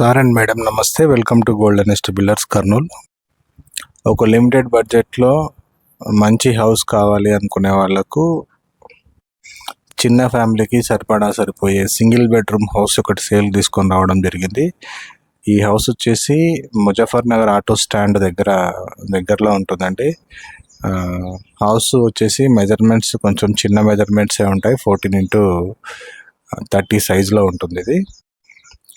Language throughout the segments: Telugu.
సార్ అండ్ మేడం నమస్తే. వెల్కమ్ టు గోల్డెన్ ఎస్ట్ బిల్లర్స్ కర్నూల్ ఒక లిమిటెడ్ బడ్జెట్లో మంచి హౌస్ కావాలి అనుకునే వాళ్ళకు చిన్న ఫ్యామిలీకి సరిపడా సరిపోయే సింగిల్ బెడ్రూమ్ హౌస్ ఒకటి సేల్ తీసుకొని రావడం జరిగింది. ఈ హౌస్ వచ్చేసి ముజఫర్ నగర్ ఆటో స్టాండ్ దగ్గర దగ్గరలో ఉంటుందండి. హౌస్ వచ్చేసి మెజర్మెంట్స్ కొంచెం చిన్న మెజర్మెంట్సే ఉంటాయి. ఫోర్టీన్ ఇంటూ థర్టీ సైజులో ఉంటుంది ఇది.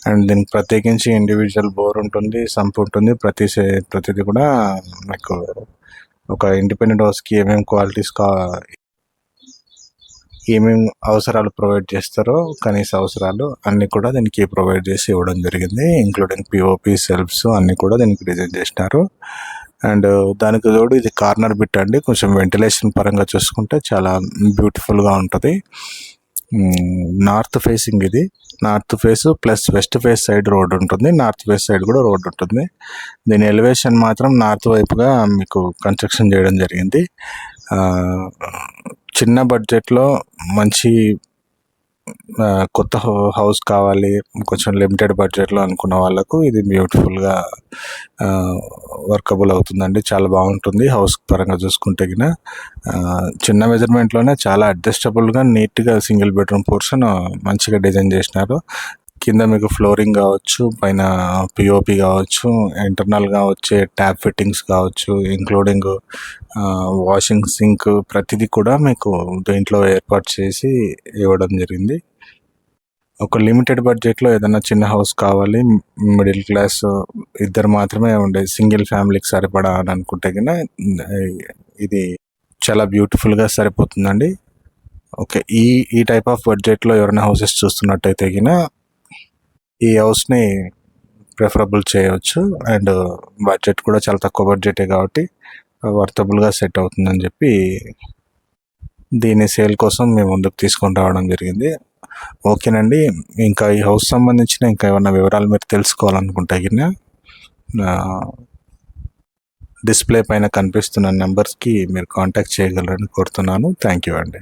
అండ్ దీనికి ప్రత్యేకించి ఇండివిజువల్ బోర్ ఉంటుంది సంప్ ఉంటుంది. ప్రతి ప్రతిదీ కూడా మీకు ఒక ఇండిపెండెంట్ హౌస్కి ఏమేమి క్వాలిటీస్ కా ఏమేమి అవసరాలు ప్రొవైడ్ చేస్తారో కనీస అవసరాలు అన్నీ కూడా దీనికి ప్రొవైడ్ చేసి ఇవ్వడం జరిగింది. ఇంక్లూడింగ్ పిఓపి సెల్ఫ్స్ అన్నీ కూడా దీనికి డిజైన్ చేసినారు. అండ్ దానికి తోడు ఇది కార్నర్ బిట్ అండి. కొంచెం వెంటిలేషన్ పరంగా చూసుకుంటే చాలా బ్యూటిఫుల్గా ఉంటుంది. నార్త్ ఫేసింగ్ ఇది. North face plus west face side road ఉంటుంది. నార్త్ ఫేస్ సైడ్ కూడా రోడ్ ఉంటుంది. దీని ఎలివేషన్ మాత్రం నార్త్ వైపుగా మీకు కన్స్ట్రక్షన్ చేయడం జరిగింది. చిన్న బడ్జెట్లో మంచి కొత్త హౌ- హౌస్ కావాలి కొంచెం లిమిటెడ్ బడ్జెట్లో అనుకున్న వాళ్ళకు ఇది బ్యూటిఫుల్గా వర్కబుల్ అవుతుందండి. చాలా బాగుంటుంది హౌస్ పరంగా చూసుకుంటే గిన. చిన్న మెజర్మెంట్లోనే చాలా అడ్జస్టబుల్గా నీట్గా సింగిల్ బెడ్రూమ్ పోర్షన్ మంచిగా డిజైన్ చేసినారు. కింద మీకు ఫ్లోరింగ్ కావచ్చు పైన పిఓపి కావచ్చు ఇంటర్నల్గా వచ్చే ట్యాప్ ఫిట్టింగ్స్ కావచ్చు ఇంక్లూడింగ్ వాషింగ్ సింక్ ప్రతిదీ కూడా మీకు దీంట్లో ఏర్పాటు చేసి ఇవ్వడం జరిగింది. ఒక లిమిటెడ్ బడ్జెట్లో ఏదైనా చిన్న హౌస్ కావాలి మిడిల్ క్లాస్ ఇద్దరు మాత్రమే ఉండే సింగిల్ ఫ్యామిలీకి సరిపడా అని అనుకుంటే కన్నా ఇది చాలా బ్యూటిఫుల్గా సరిపోతుందండి. ఓకే ఈ ఈ టైప్ ఆఫ్ బడ్జెట్లో ఎవరైనా హౌసెస్ చూస్తున్నట్టయితే కన్నా ఈ హౌస్ని ప్రిఫరబుల్ చేయవచ్చు అండ్ బడ్జెట్ కూడా చాలా తక్కువ బడ్జెటే కాబట్టి వర్తబుల్గా సెట్ అవుతుందని చెప్పి దీని సేల్ కోసం మేము ముందుకు తీసుకొని రావడం జరిగింది. ఓకేనండి. ఇంకా ఈ హౌస్ సంబంధించిన ఇంకా ఏమైనా వివరాలు మీరు తెలుసుకోవాలనుకుంటే కన్నా డిస్ప్లే పైన కనిపిస్తున్న నెంబర్స్కి మీరు కాంటాక్ట్ చేయగలరని కోరుతున్నాను. థ్యాంక్ యూ అండి.